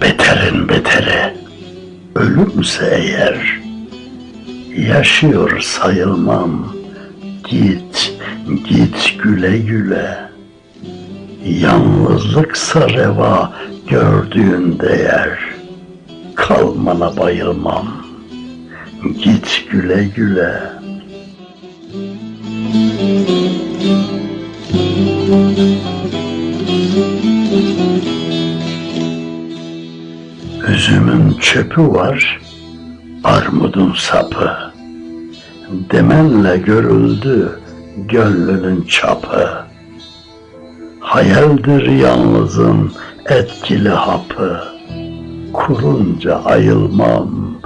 Beterin beteri ölümse eğer yaşıyor sayılmam. Git, git güle güle. Yalnızlıksa reva gördüğün değer. Kalmana bayılmam. Git güle güle. Üzümün çöpü var, armudun sapı. Demenle görüldü gönlünün çapı. Hayaldir yalnızın etkili hapı. Kurunca ayılmam,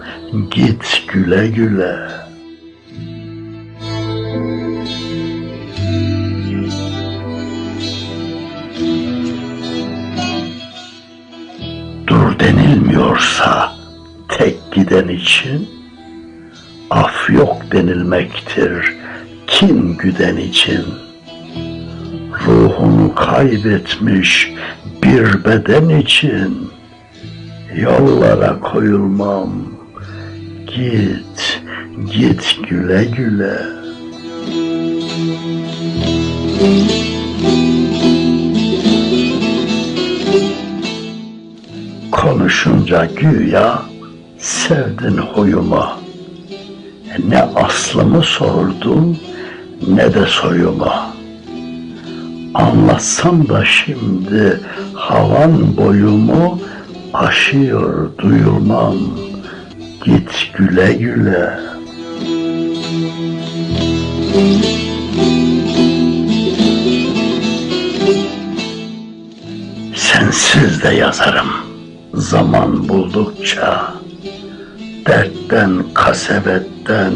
git güle güle. Denilmiyorsa tek giden için af yok denilmektir kin güden için. Ruhunu kaybetmiş bir beden için yollara koyulmam. Git, git güle güle. Konuşunca güya sevdin huyumu. Ne aslımı sordun ne de soyumu. Anlatsam da şimdi havan boyumu aşıyor duyulmam. Git güle güle. Sensiz de yazarım zaman buldukça. Dertten, kasevetten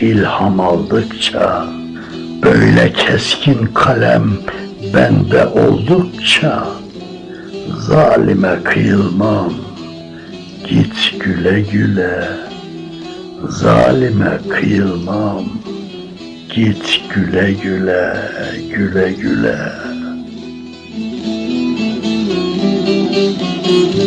ilham aldıkça. Böyle keskin kalem bende oldukça. Zalime kıyılmam, git güle güle. Zalime kıyılmam, git güle güle, güle güle. Thank you.